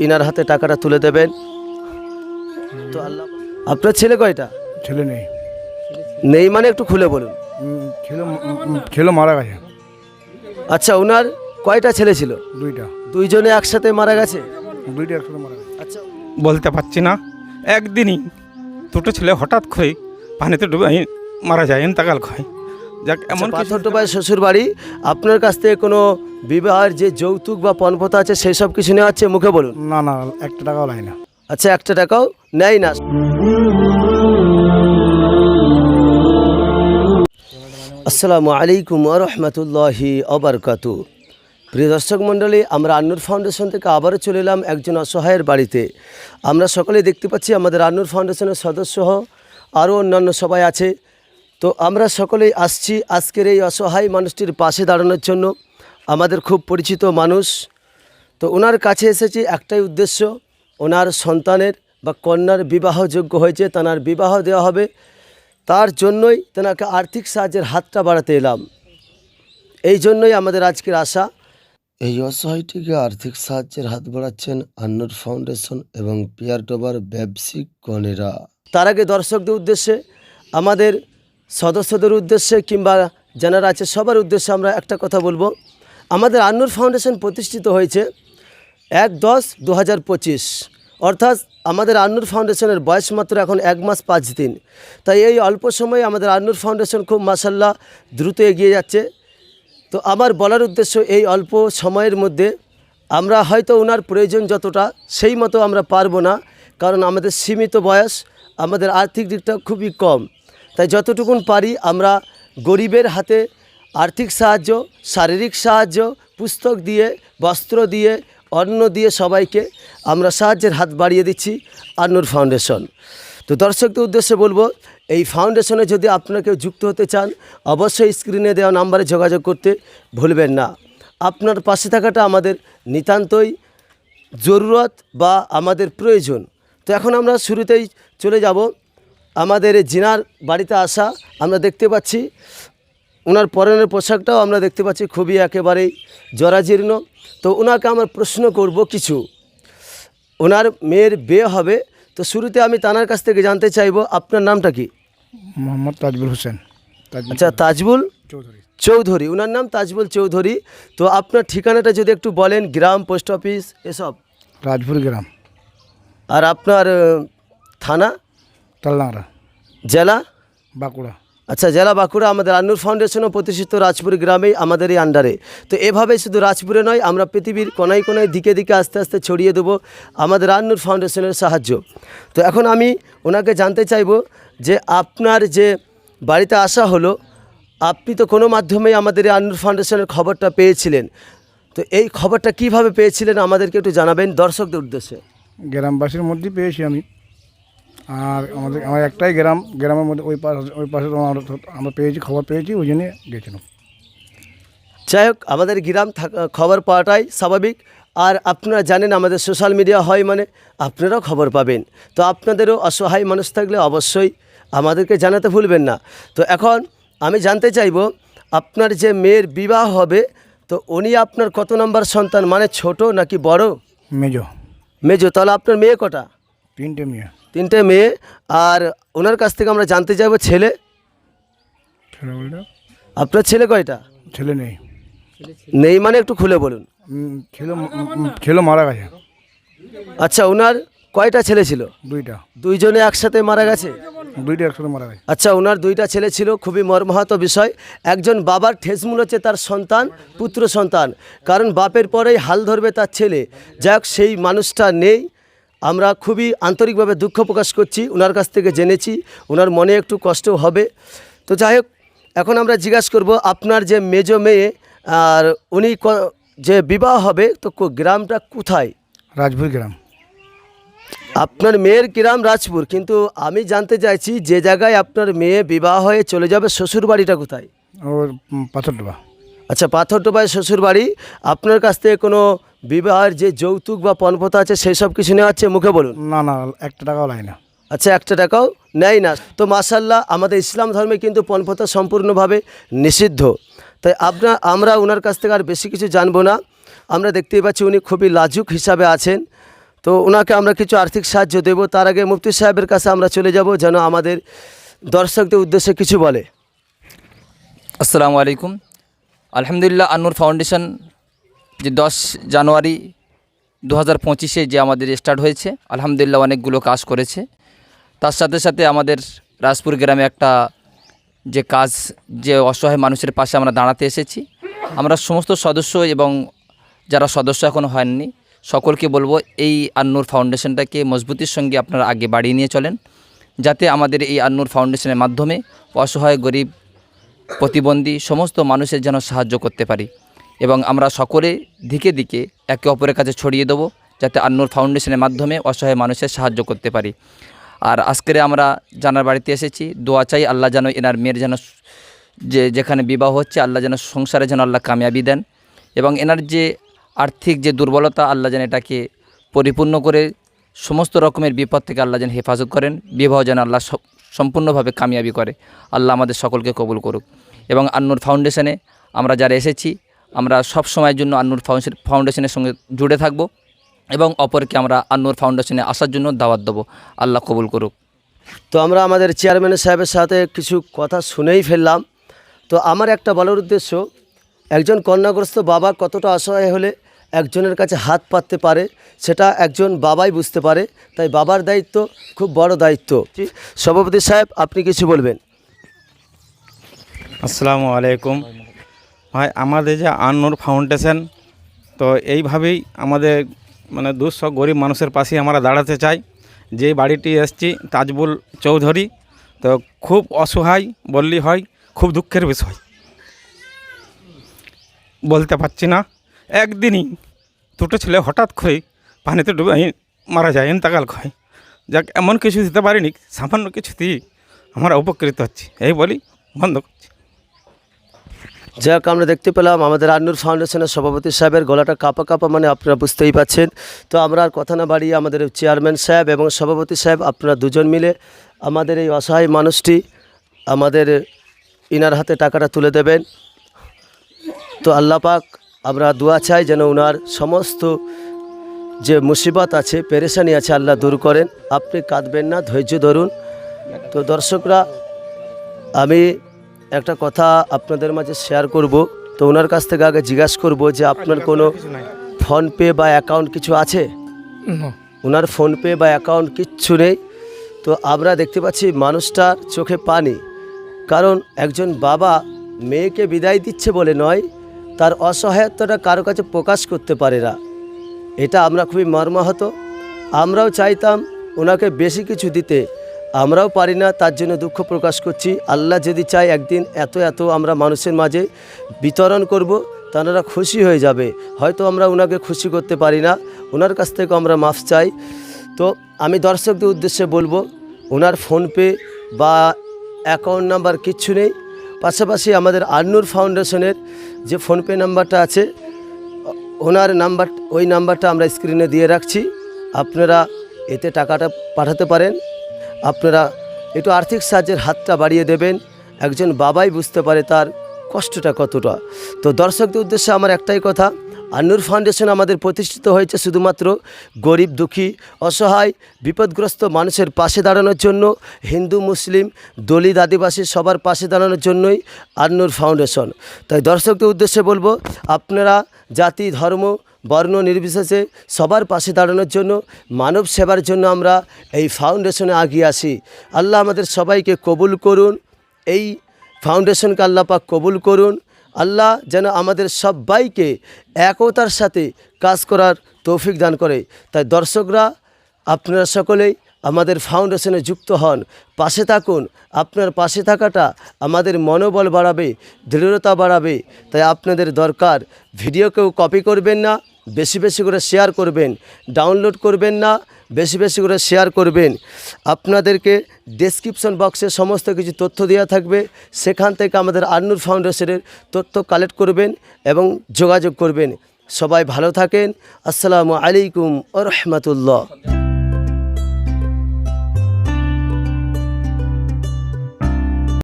Inner হাতে টাকাটা তুলে দেবেন। তো আল্লাহ আপনার ছেলে কয়টা? ছেলে নেই। নেই মানে একটু খুলে বলুন। ছেলে ছেলে মারা গেছে। আচ্ছা ওনার কয়টা ছেলে ছিল? দুইটা। দুইজনে একসাথে মারা গেছে? দুইটা একসাথে মারা গেছে। আচ্ছা। বলতে পারছি না। একদিনই দুটো ছেলে হঠাৎ করে পানিতে ডুবে মারা যায় এনতাকাল খায়। যাক এমন শ্বশুর বাড়ি। আপনার কাছ থেকে কোনো বিবাহের যে যৌতুক বা পণপথা আছে সেই সব কিছু নেওয়া হচ্ছে? মুখে বলুন। না না একটা টাকাও নেয় না। আচ্ছা একটা টাকাও নেয় না। আসসালামু আলাইকুম রহমতুল্লাহি অবরকাতু প্রিয় দর্শক মণ্ডলী আমরা আন্নুর ফাউন্ডেশন থেকে আবারও চলে এলাম একজন অসহায়ের বাড়িতে। আমরা সকলে দেখতে পাচ্ছি আমাদের আন্নুর ফাউন্ডেশনের সদস্য আরও অন্যান্য সবাই আছে। তো আমরা সকলেই আসছি আজকের এই অসহায় মানুষটির পাশে দাঁড়ানোর জন্য। আমাদের খুব পরিচিত মানুষ। তো ওনার কাছে এসেছি একটাই উদ্দেশ্য ওনার সন্তানের বা কন্যার বিবাহযোগ্য হয়েছে তার বিবাহ দেওয়া হবে। তার জন্যই তেনাকে আর্থিক সাহায্যের হাতটা বাড়াতে এলাম। এই জন্যই আমাদের আজকের আশা। এই অসহায়টিকে আর্থিক সাহায্যের হাত বাড়াচ্ছেন আন্নুর ফাউন্ডেশন এবং পিয়ার টোবার ব্যবসায়িক গণেরা। তার আগে দর্শকদের উদ্দেশ্যে আমাদের সদস্যদের উদ্দেশ্যে কিংবা যারা আছে, সবার উদ্দেশ্যে আমরা একটা কথা বলব। আমাদের আন্নুর ফাউন্ডেশন প্রতিষ্ঠিত হয়েছে এক দশ দু অর্থাৎ আমাদের আন্নুর ফাউন্ডেশনের বয়স মাত্র এখন এক মাস পাঁচ দিন। তাই এই অল্প সময়ে আমাদের আন্নুর ফাউন্ডেশন খুব মাসাল্লাহ দ্রুত এগিয়ে যাচ্ছে। তো আমার বলার উদ্দেশ্য এই অল্প সময়ের মধ্যে আমরা হয়তো ওনার প্রয়োজন যতটা, সেই মতো আমরা পারব না। কারণ আমাদের সীমিত বয়স, আমাদের আর্থিক দিকটা খুবই কম। তাই যতটুকুন পারি আমরা গরিবের হাতে আর্থিক সাহায্য, শারীরিক সাহায্য, পুস্তক দিয়ে, বস্ত্র দিয়ে, অন্ন দিয়ে সবাইকে আমরা সাহায্যের হাত বাড়িয়ে দিচ্ছি আন্নুর ফাউন্ডেশন। তো দর্শকদের উদ্দেশ্যে বলব, এই ফাউন্ডেশনে যদি আপনারা কেউ যুক্ত হতে চান, অবশ্যই স্ক্রিনে দেওয়া নাম্বারে যোগাযোগ করতে ভুলবেন না। আপনার পাশে থাকাটা আমাদের নিতান্তই জরুরত বা আমাদের প্রয়োজন। তো এখন আমরা শুরুতেই চলে যাব। আমাদের এই জিনার বাড়িতে আসা আমরা দেখতে পাচ্ছি। ওনার পরনের পোশাকটাও আমরা দেখতে পাচ্ছি খুবই একেবারেই জরাজীর্ণ। তো ওনাকে আমরা প্রশ্ন করব কিছু। ওনার মেয়ের বিয়ে হবে তো শুরুতে আমি তানার কাছ থেকে জানতে চাইব আপনার নামটা কি? মোহাম্মদ তাজবুল হোসেন। আচ্ছা তাজবুল চৌধুরী। চৌধুরী ওনার নাম তাজবুল চৌধুরী। তো আপনার ঠিকানাটা যদি একটু বলেন গ্রাম পোস্ট অফিস এসব। রাজপুর গ্রাম। আর আপনার থানা? তালডাংরা জেলা বাঁকুড়া আচ্ছা জেলা বাঁকুড়া আমাদের আন্নুর ফাউন্ডেশনও প্রতিষ্ঠিত রাজপুর গ্রামেই আমাদের এই আন্ডারে তো এভাবে শুধু রাজপুরে নয় আমরা পৃথিবীর কোনায় কোনায় দিকে দিকে আস্তে আস্তে ছড়িয়ে দেবো আমাদের আন্নুর ফাউন্ডেশনের সাহায্য তো এখন আমি ওনাকে জানতে চাইব যে আপনার যে বাড়িতে আসা হলো আপনি তো কোনো মাধ্যমেই আমাদের এই আন্নুর ফাউন্ডেশনের খবরটা পেয়েছিলেন তো এই খবরটা কীভাবে পেয়েছিলেন আমাদেরকে একটু জানাবেন দর্শকদের উদ্দেশ্যে গ্রামবাসীর মধ্যেই পেয়েছি আমি আর আমাদের আমার একটাই গ্রাম গ্রামের মধ্যে ওই পাশে ওই পাশে তো আমরা আমরা পেয়েছি খবর পেয়েছি ওই জন্যে গেছিলাম। যাই হোক আমাদের গ্রাম থাকা- খবর পাওয়াটাই স্বাভাবিক। আর আপনারা জানেন আমাদের সোশ্যাল মিডিয়া হয় মানে আপনারাও খবর পাবেন। তো আপনাদেরও অসহায় মানুষ থাকলে অবশ্যই আমাদেরকে জানাতে ভুলবেন না। তো এখন আমি জানতে চাইব আপনার যে মেয়ের বিবাহ হবে তো উনি আপনার কত নম্বর সন্তান? মানে ছোট নাকি বড়? মেজো। মেজো তাহলে আপনার মেয়ে কটা? তিনটে মেয়ে। তিনটে মেয়ে। আর ওনার কাছ থেকে আমরা জানতে চাইব ছেলে। ছেলে বলতে আপনার ছেলে কয়টা? ছেলে নেই। নেই মানে একটু খুলে বলুন। ছেলে ছেলে মারা গেছে। আচ্ছা ওনার কয়টা ছেলে ছিল? দুইটা। দুইজনে একসাথে মারা গেছে? দুইটা একসাথে মারা গেছে। আচ্ছা ওনার দুইটা ছেলে ছিল খুবই মর্মাহত বিষয়। একজন বাবার ঠেসমূল হচ্ছে তার সন্তান পুত্র সন্তান। কারণ বাপের পরেই হাল ধরবে তার ছেলে। যাক সেই মানুষটা নেই। আমরা খুবই আন্তরিকভাবে দুঃখ প্রকাশ করছি ওনার কাছ থেকে জেনেছি ওনার মনে একটু কষ্ট হবে। তো যাই হোক এখন আমরা জিজ্ঞাসা করব আপনার যে মেজ মেয়ে আর উনি যে বিবাহ হবে তো গ্রামটা কোথায়? রাজপুর গ্রাম। আপনার মেয়ের গ্রাম রাজপুর কিন্তু আমি জানতে চাইছি যে জায়গায় আপনার মেয়ে বিবাহ হয়ে চলে যাবে শ্বশুর বাড়িটা কোথায়? ওর উম, পাথর ডোবা আচ্ছা পাথরটোপায় শ্বশুর বাড়ি আপনার কাছ থেকে কোনো বিবাহের যে যৌতুক বা পণপথা আছে সেই সব কিছু নেওয়া হচ্ছে? মুখে বলুন। না না একটা টাকাও লাগে না। আচ্ছা একটা টাকাও নেয় না। তো মাসাল্লাহ আমাদের ইসলাম ধর্মে কিন্তু পণপথা সম্পূর্ণভাবে নিষিদ্ধ। তাই আপনার আমরা ওনার কাছ থেকে আর বেশি কিছু জানব না। আমরা দেখতেই পাচ্ছি উনি খুবই লাজুক হিসাবে আছেন। তো ওনাকে আমরা কিছু আর্থিক সাহায্য দেব। তার আগে মুফতি সাহেবের কাছে আমরা চলে যাব যেন আমাদের দর্শকদের উদ্দেশ্যে কিছু বলে। আসসালামু আলাইকুম। আলহামদুলিল্লাহ আন্নুর ফাউন্ডেশন যে দশ জানুয়ারি দু হাজার পঁচিশে যে আমাদের স্টার্ট হয়েছে, আলহামদুলিল্লাহ অনেকগুলো কাজ করেছে। তার সাথে সাথে আমাদের রাজপুর গ্রামে একটা যে কাজ, যে অসহায় মানুষের পাশে আমরা দাঁড়াতে এসেছি। আমরা সমস্ত সদস্য এবং যারা সদস্য এখনও হয়নি, সকলকে বলব এই আন্নুর ফাউন্ডেশনটাকে মজবুতির সঙ্গে আপনারা আগে বাড়িয়ে নিয়ে চলেন, যাতে আমাদের এই আন্নুর ফাউন্ডেশনের মাধ্যমে অসহায়, গরিব, প্রতিবন্ধী সমস্ত মানুষের যেন সাহায্য করতে পারি। এবং আমরা সকলে দিকে দিকে একে অপরের কাছে ছড়িয়ে দেবো যাতে আন্নুর ফাউন্ডেশনের মাধ্যমে অসহায় মানুষের সাহায্য করতে পারি। আর আজকের আমরা জানার বাড়িতে এসেছি, দোয়া চাই আল্লাহ যেন এনার মেয়ের যেন যে যেখানে বিবাহ হচ্ছে আল্লাহ যেন সংসারে যেন আল্লাহ কামিয়াবি দেন এবং এনার যে আর্থিক যে দুর্বলতা আল্লাহ যেন এটাকে পরিপূর্ণ করে সমস্ত রকমের বিপদ থেকে আল্লাহ যেন হেফাজত করেন, বিবাহ যেন আল্লাহ সম্পূর্ণভাবে কামিয়াবি করে। আল্লাহ আমাদের সকলকে কবুল করুক। এবং আন্নুর ফাউন্ডেশনে আমরা যারা এসেছি আমরা সব সময়ের জন্য আন্নুর ফাউন্ডেশন ফাউন্ডেশনের সঙ্গে জুড়ে থাকব এবং অপরকে আমরা আন্নুর ফাউন্ডেশনে আসার জন্য দাওয়াত দেবো। আল্লাহ কবুল করুক। তো আমরা আমাদের চেয়ারম্যান সাহেবের সাথে কিছু কথা শুনেই ফেললাম। তো আমার একটা বলার উদ্দেশ্য একজন কন্যাগ্রস্ত বাবা কতটা অসহায় হলে একজনের কাছে হাত পাততে পারে সেটা একজন বাবাই বুঝতে পারে। তাই বাবার দায়িত্ব খুব বড় দায়িত্ব। সভাপতি সাহেব আপনি কিছু বলবেন। আসসালামু আলাইকুম। ভাই আমাদের যে আন্নুর ফাউন্ডেশন তো এইভাবেই আমাদের মানে দুঃস্থ গরিব মানুষের পাশে আমরা দাঁড়াতে চাই। যে বাড়িটি এসছি, তাজবুল চৌধুরী, তো খুব অসহায় বললি হয়, খুব দুঃখের বিষয়। বলতে পারছি না। একদিনই দুটো ছেলে হঠাৎ করে পানিতে ডুবে মারা যায়, এনতাকাল খায় যাক, এমন কিছু দিতে পারিনি, সামান্য কিছু দিয়ে আমরা উপকৃত হচ্ছি। এই বলি বন্ধ করছি। যাক, আমরা দেখতে পেলাম আমাদের আন্নুর ফাউন্ডেশনের সভাপতি সাহেবের গলাটা কাপা কাপা মানে আপনারা বুঝতেই পাচ্ছেন। তো আমরা আর কথা না বাড়িয়ে আমাদের চেয়ারম্যান সাহেব এবং সভাপতি সাহেব, আপনারা দুজন মিলে আমাদের এই অসহায় মানুষটি আমাদের ইনার হাতে টাকাটা তুলে দেবেন। তো আল্লাহ পাক, আমরা দোয়া চাই যেন ওনার সমস্ত যে মুসিবত আছে, পেরেশানি আছে, আল্লাহ দূর করেন। আপনি কাঁদবেন না, ধৈর্য ধরুন। তো দর্শকরা, আমি একটা কথা আপনাদের মাঝে শেয়ার করব। তো ওনার কাছ থেকে আগে জিজ্ঞাসা করব যে আপনার কোনো ফোনপে বা অ্যাকাউন্ট কিছু আছে? ওনার ফোনপে বা অ্যাকাউন্ট কিচ্ছু নেই। তো আমরা দেখতে পাচ্ছি মানুষটার চোখে পানি কারণ একজন বাবা মেয়েকে বিদায় দিচ্ছে বলে নয় তার অসহায়ত্বটা কারও কাছে প্রকাশ করতে পারে না। এটা আমরা খুবই মর্মাহত। আমরাও চাইতাম ওনাকে বেশি কিছু দিতে। আমরাও পারি না, তার জন্য দুঃখ প্রকাশ করছি। আল্লাহ যদি চায় একদিন এত এত আমরা মানুষের মাঝে বিতরণ করব, তারা খুশি হয়ে যাবে। হয়তো আমরা ওনাকে খুশি করতে পারি না ওনার কাছ থেকে আমরা মাফ চাই। তো আমি দর্শকদের উদ্দেশ্যে বলব ওনার ফোনপে বা অ্যাকাউন্ট নাম্বার কিচ্ছু নেই। পাশাপাশি আমাদের আন্নুর ফাউন্ডেশনের যে ফোনপে নাম্বারটা আছে, ওনার নাম্বার, ওই নাম্বারটা আমরা স্ক্রিনে দিয়ে রাখছি। আপনারা এতে টাকাটা পাঠাতে পারেন। আপনারা একটু আর্থিক সাহায্যের হাতটা বাড়িয়ে দেবেন। একজন বাবাই বুঝতে পারে তার কষ্টটা কতটা। তো দর্শকদের উদ্দেশ্যে আমার একটাই কথা আন্নুর ফাউন্ডেশন আমাদের প্রতিষ্ঠিত হয়েছে শুধুমাত্র গরিব, দুঃখী, অসহায়, বিপদগ্রস্ত মানুষের পাশে দাঁড়ানোর জন্য, হিন্দু, মুসলিম, দলিত, আদিবাসী সবার পাশে দাঁড়ানোর জন্যই আন্নুর ফাউন্ডেশন। তাই দর্শকদের উদ্দেশ্যে বলব, আপনারা জাতি, ধর্ম, বর্ণ নির্বিশেষে সবার পাশে দাঁড়ানোর জন্য, মানব সেবার জন্য আমরা এই ফাউন্ডেশনে আগিয়ে আসি আল্লাহ আমাদের সবাইকে কবুল করুন, এই ফাউন্ডেশনকে আল্লাহ পাক কবুল করুন। আল্লাহ যেন আমাদের সবাইকে একতার সাথে কাজ করার তৌফিক দান করে। তাই দর্শকরা, আপনারা সকলেই আমাদের ফাউন্ডেশনে যুক্ত হন। পাশে থাকুন। আপনার পাশে থাকাটা আমাদের মনোবল বাড়াবে, দৃঢ়তা বাড়াবে। তাই আপনাদের দরকার, ভিডিও কেউ কপি করবেন না, বেশি বেশি করে শেয়ার করবেন ডাউনলোড করবেন না। বেশি বেশি করে শেয়ার করবেন। আপনাদেরকে ডেসক্রিপশন বক্সে সমস্ত কিছু তথ্য দেওয়া থাকবে। সেখান থেকে আমাদের আর্নুর ফাউন্ডেশনের তথ্য কালেক্ট করবেন এবং যোগাযোগ করবেন। সবাই ভালো থাকেন। আসসালামু আলাইকুম রহমতুল্লাহ।